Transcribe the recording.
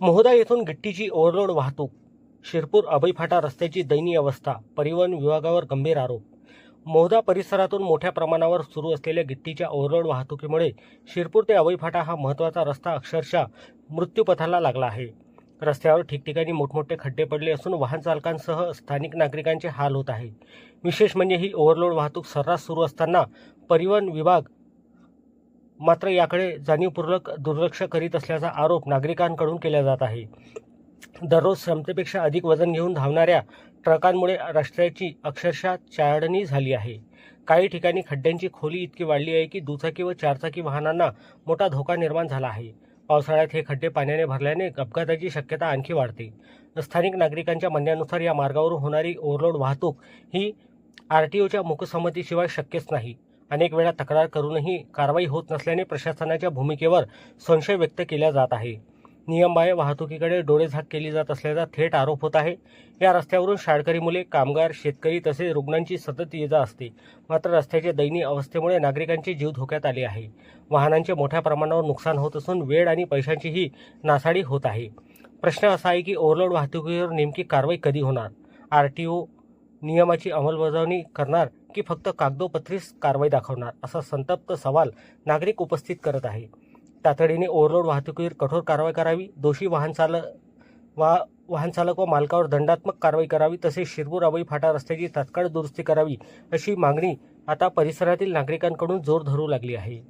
मोहदा येथून गिट्टीची ओव्हरलोड वाहतूक शिरपूर अभय फाटा रस्त्याची दयनीय अवस्था परिवहन विभागावर गंभीर आरोप. मोहदा परिसरातून मोठ्या प्रमाणावर सुरू असलेल्या गिट्टीच्या ओव्हरलोड वाहतुकीमुळे शिरपूर ते अभय फाटा हा महत्त्वाचा रस्ता अक्षरशः मृत्यूपथाला लागला आहे. रस्त्यावर ठिकठिकाणी मोठमोठे खड्डे पडले असून वाहन चालकांसह स्थानिक नागरिकांचे हाल होत आहे. विशेष म्हणजे ही ओव्हरलोड वाहतूक सर्रास सुरू असताना परिवहन विभाग मात्र याकडे जाणीवपूर्वक दुर्लक्ष करीत असल्याचा आरोप नागरिकांकडून केला जात आहे. दररोज क्षमतेपेक्षा अधिक वजन घेऊन धावणाऱ्या ट्रकांमुळे रस्त्याची अक्षरशः चाळणी झाली आहे. काही ठिकाणी खड्ड्यांची खोली इतकी वाढली आहे की दुचाकी व चारचाकी वाहनांना मोठा धोका निर्माण झाला आहे. पावसाळ्यात हे खड्डे पाण्याने भरल्याने अपघाताची शक्यता आणखी वाढते. स्थानिक नागरिकांच्या म्हणण्यानुसार या मार्गावरून होणारी ओव्हरलोड वाहतूक ही आर टी ओच्या मुखसंमतीशिवाय शक्यच नाही. अनेक वेळा तक्रार करूनही कारवाई होत नसल्याने प्रशासनाच्या भूमिकेवर संशय व्यक्त केला जात आहे. नियमबाह्य वाहतुकीकडे डोळेझाक केली जात असल्याचा थेट आरोप होत आहे. या रस्त्यावरून शाळकरी मुले कामगार शेतकरी तसेच रुग्णांची सतत ये जा असते. मात्र रस्त्याच्या दयनीय अवस्थेमुळे नागरिकांचे जीव धोक्यात आले आहे. वाहनांचे मोठ्या प्रमाणावर नुकसान होत असून वेळ आणि पैशांचीही नासाडी होत आहे. प्रश्न असा आहे की ओव्हरलोड वाहतुकीवर नेमकी कारवाई कधी होणार? आर टी ओ नियमाची अंमलबजावणी करणार की फक्त कागदोपत्रीच कारवाई दाखवणार असा संतप्त सवाल नागरिक उपस्थित करत आहे. तातडीने ओव्हरलोड वाहतुकीवर कठोर कारवाई करावी दोषी वाहन चालक वा वाहन चालक व मालकावर दंडात्मक कारवाई करावी तसेच शिरपूर अवई फाटा रस्त्याची तात्काळ दुरुस्ती करावी अशी मागणी आता परिसरातील नागरिकांकडून जोर धरू लागली आहे.